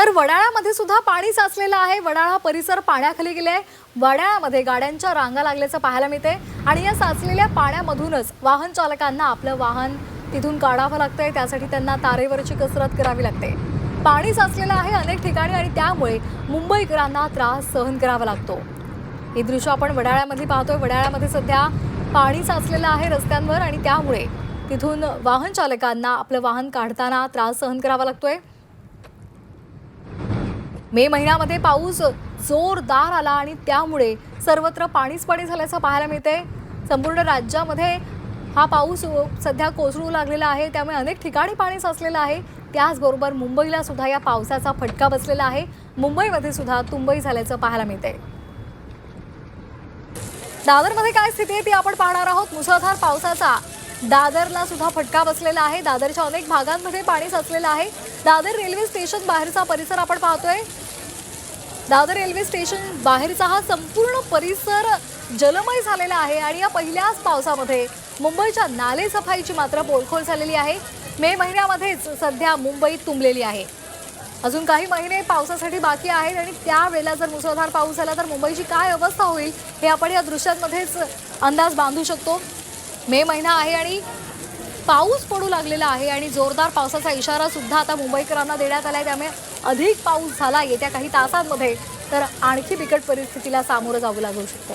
तर वडाळ्यामध्ये सुद्धा पाणी साचलेलं आहे. वडाळा परिसर पाण्याखाली गेले आहे वडाळ्यामध्ये गाड्यांच्या रांगा लागल्याचं पाहायला मिळते आणि या साचलेल्या पाण्यामधूनच वाहन चालकांना आपलं वाहन तिथून काढावं लागतंय. त्यासाठी त्यांना तारेवरची कसरत करावी लागते. पाणी साचलेलं आहे अनेक ठिकाणी आणि त्यामुळे मुंबईकरांना त्रास सहन करावा लागतो. हे दृश्य आपण वडाळ्यामध्ये पाहतोय. वडाळ्यामध्ये सध्या पाणी साचलेलं आहे रस्त्यांवर आणि त्यामुळे तिथून वाहन चालकांना आपलं वाहन काढताना त्रास सहन करावा लागतोय. मे महिन्यामध्ये पाऊस जोरदार आला आणि त्यामुळे सर्वत्र पाणीच पाणी झाल्याचं पाहायला मिळते संपूर्ण राज्यामध्ये हा पाऊस सध्या कोसळू लागलेला आहे. त्यामुळे अनेक ठिकाणी पाणी साचलेलं आहे. त्याचबरोबर मुंबईला सुद्धा या पावसाचा फटका बसलेला आहे. मुंबईमध्ये सुद्धा तुंबई झाल्याचं पाहायला मिळते दादरमध्ये काय स्थिती आहे ती आपण पाहणार आहोत. मुसळधार पावसाचा दादरला सुद्धा फटका बसलेला आहे. दादरच्या अनेक भागांमध्ये पाणी साचलेलं आहे. दादर रेल्वे स्टेशन बाहेरचा परिसर आपण पाहतोय. दादर रेल्वे स्टेशन बाहेरचा हा संपूर्ण परिसर जलमय झालेला आहे आणि या पहिल्याच पावसामध्ये मुंबईच्या नाले सफाईची मात्र पोलखोल झालेली आहे. मे महिन्यामध्येच सध्या मुंबई तुंबलेली आहे. अजून काही महिने पावसासाठी बाकी आहेत आणि त्यावेळेला जर मुसळधार पाऊस झाला तर मुंबईची काय अवस्था होईल हे आपण या दृश्यांमध्येच अंदाज बांधू शकतो. मे महिना आहे आणि पाऊस पडू लागलेला आहे आणि जोरदार पावसाचा इशारा सुद्धा आता मुंबईकरांना देण्यात आला आहे त्यामुळे अधिक पाऊस झाला येत्या काही तासांमध्ये तर आणखी बिकट परिस्थितीला सामोरं जावं लागू शकतं.